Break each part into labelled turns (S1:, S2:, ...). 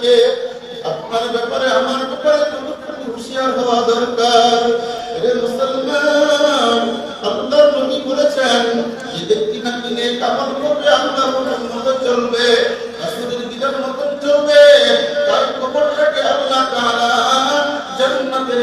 S1: থাকে আপনার ব্যাপারে আমার ব্যাপারে হুঁশিয়ার হওয়া দরকার। মুসলমান আপনার নবী বলেছেন, যে ব্যক্তি নাকি নেক আমল করবে, আল্লাহর মতন মতো চলবে, রাসূলের বিধান মতো চলবে, তার কবরটাকে আল্লাহ তাআলা জান্নাতের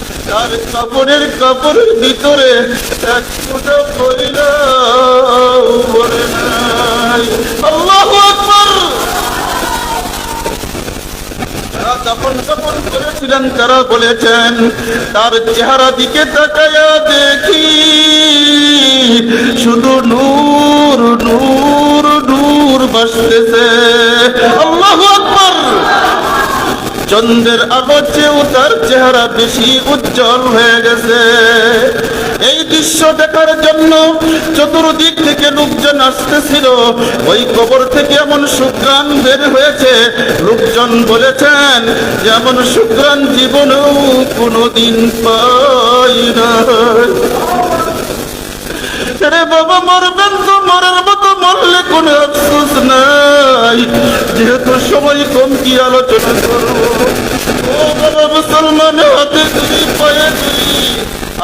S1: তার কাপড়ের কাপড়ের ভিতরে এক ফুটো করিল বলে নাই। আল্লাহু যারা করেছিলেন, তারা বলেছেন, তার চেহারা দিকে তাকায়া দেখি, শুধু নূর নূর নূর বাসতেছে। আল্লাহু চন্দ্রের আলো চেয়েও তার চেহারা বেশি উজ্জ্বল হয়ে গেছে। এই দৃশ্য দেখার জন্য চতুর্দিক থেকে লোকজন আসতেছিল। ওই কবর থেকে এমন সুগ্রাণ বের হয়েছে। লোকজন বলেছেন, যেমন সুগ্রাণ জীবনেও কোনোদিন পাই না। বাবা, মরবেন তো, মরার মতো মরলে কোনো আফসোস নাই। যেহেতু সময় কম কি আলোচনা করব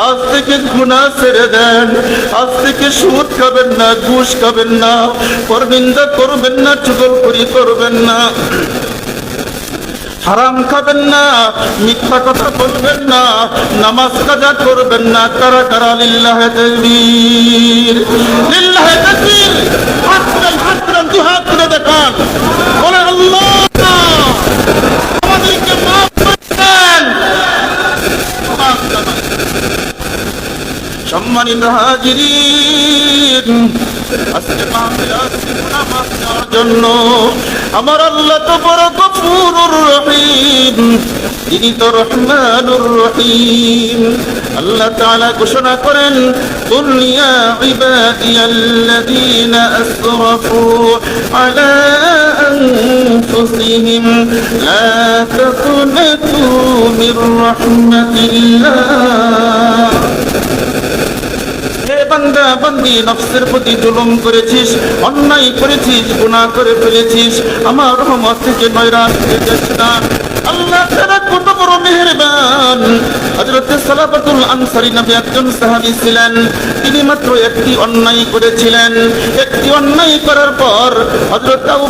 S1: আজ থেকে গুণা ছেড়ে দেন, আজ থেকে সুদ খাবেন না, ঘুষ খাবেন না, পরনিন্দা করবেন না, চুগলখড়ি করবেন না। হারাম খাবেন না, মিথ্যা কথা বলবেন না, নামাজ কাজা করবেন না, কারা কারা লিল্লাহ তাকবীর লিল্লাহ তাকবীর। সম্মানিত হাজিরিন আজকে মাহফিল আসছে গুনাহ মাফ করার জন্য আমার আল্লাহ তো বড় গফুরুর রহিম তিনি তো রহমানুর রহিম আল্লাহ তাআলা ঘোষণা করেন قل يا عبادي الذين أسرفوا على أنفسهم لا تقنطوا من رحمة الله হে বান্দা বান্দি নফসের প্রতি জুলুম করেছিস, অন্যায় করেছিস গুণা করে ফেলেছিস। আমার রহমত থেকে আল্লাহ হযরত সালাবাতুল নামে একজন ছিলেন। তিনি মাত্র একটি অন্যায় করেছিলেন। একটি অন্যায় করার পর হযরত আবু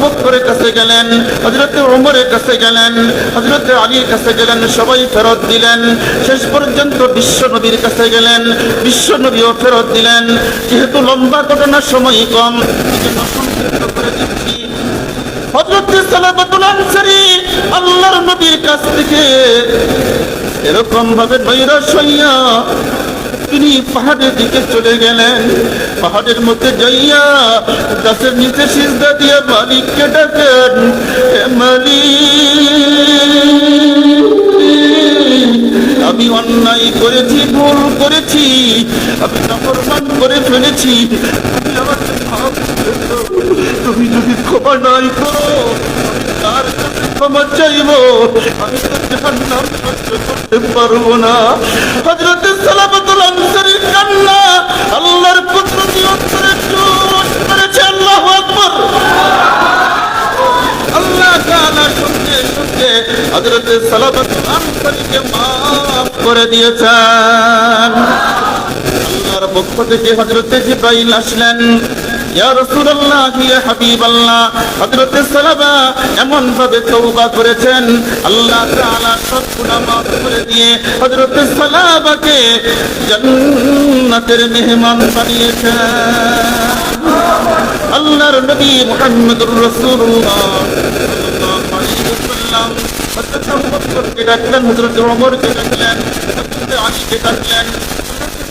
S1: কাছে গেলেন, হযরত ওমরের কাছে গেলেন, হযরত আলীর কাছে গেলেন, সবাই ফেরত দিলেন। শেষ পর্যন্ত বিশ্ব নবীর কাছে গেলেন, বিশ্ব নবীও ফেরত দিলেন। যেহেতু লম্বা ঘটনার সময় কম হযরত সালাবাতুল নবীর কাছ থেকে এরকম ভাবে নৈরাশ তিনি পাহাড়ের দিকে চলে গেলেন পাহাড়ের মধ্যে যাইয়া গাছের নিচে সিজদা দিয়ে মালিককে ডাকেন মালিক, আমি অন্যায় করেছি, ভুল করেছি, আমি নাফরমান করে ফেলেছি তুমি দাও। তুমি যদি ক্ষমা নাই করো তার ক্ষমা চাইব আমি তো জাহান্নাম সহ্য কান্না, আল্লাহর কুদরতি অন্তরে জোর করেছে আল্লাহ তাআলা সঙ্গে সঙ্গে হযরত সালামাতুল আনসারীকে maaf করে দিয়েছেন আল্লাহর পক্ষ থেকে হযরত জিব্রাইল আসলেন ইয়া রাসূলুল্লাহ, ইয়া হাবিবাল্লাহ। হযরতে সালাবা এমন ভাবে তওবা করেছেন, আল্লাহ তাআলা সব গুনাহ মাফ করে দিয়ে হযরতে সালাবাকে জান্নাতের মেহমান বানিয়েছেন। আল্লাহর নবী মুহাম্মদুর রাসূলুল্লাহ সাল্লাল্লাহু আলাইহি ওয়াসাল্লাম হযরত আবু বকরকে ডাকলেন, হযরত ওমরকে ডাকলেন, হযরত ডাকলেন।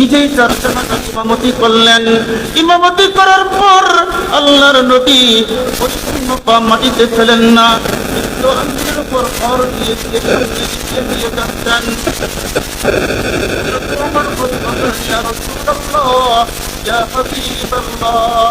S1: নিজেই চার জানাজা ইমামতি করলেন ইমামতি করার পর আল্লাহর নবী পরিপূর্ণ পা মাটিতে ফেলেন না কিন্তু আঙ্গুলের উপর খড় দিয়ে দিয়ে দিয়ে দিয়ে যাচ্ছেন عمر قد يا رسول الله يا حبيب الله